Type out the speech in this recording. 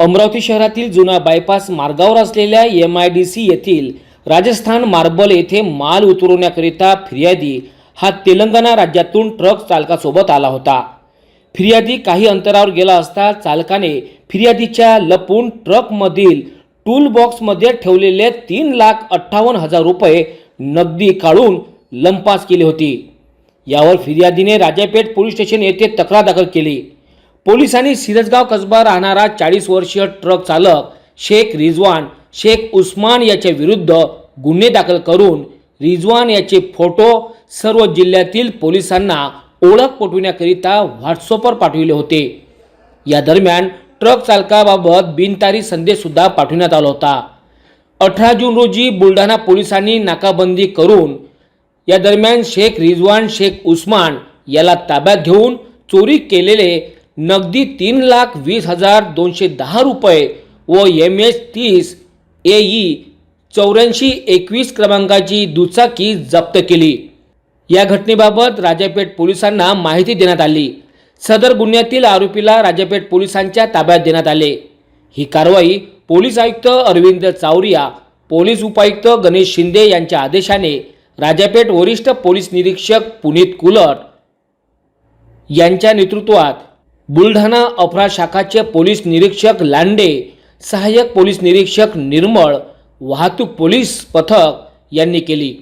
अमरावती शहरातील जुना बायपास मार्गावर असलेल्या एम आय डी सी येथील राजस्थान मार्बल येथे माल उतरवण्याकरिता फिर्यादी हा तेलंगणा राज्यातून ट्रक चालकासोबत आला होता. फिर्यादी काही अंतरावर गेला असता चालकाने फिर्यादीच्या लपून ट्रकमधील टूल बॉक्समध्ये ठेवलेले तीन लाख अठ्ठावन्न हजार रुपये नगदी काढून लंपास केली होती. यावर फिर्यादीने राजापेठ पोलीस स्टेशन येथे तक्रार दाखल केली. पोलिसांनी सिरसगाव कसबा राहणारा चाळीस वर्षीय ट्रक चालक शेख रिजवान शेख उस्मान याच्या विरुद्ध गुन्हे दाखल करून रिजवान याचे फोटो सर्व जिल्ह्यातील पोलिसांना ओळख पटविण्याकरिता व्हॉट्सअपवर पाठविले होते. या दरम्यान ट्रक चालकाबाबत बिनतारी संदेशसुद्धा पाठविण्यात आला होता. अठरा जून रोजी बुलढाणा पोलिसांनी नाकाबंदी करून या दरम्यान शेख रिजवान शेख उस्मान याला ताब्यात घेऊन चोरी केलेले नगदी तीन लाख वीस हजार दोनशे दहा रुपये व एम एच तीस ए ई चौऱ्याऐंशी एकवीस क्रमांकाची दुचाकी जप्त केली. या घटनेबाबत राजापेठ पोलिसांना माहिती देण्यात आली. सदर गुन्ह्यातील आरोपीला राजापेठ पोलिसांच्या ताब्यात देण्यात आले. ही कारवाई पोलीस आयुक्त अरविंद चावरिया पोलीस उपायुक्त गणेश शिंदे यांच्या आदेशाने राजापेठ वरिष्ठ पोलीस निरीक्षक पुनीत कुलट यांच्या नेतृत्वात बुलढाणा अपरा शाखाचे पोलीस निरीक्षक लांडे सहाय्यक पोलीस निरीक्षक निर्मळ वाहतूक पोलीस पथक यांनी केली.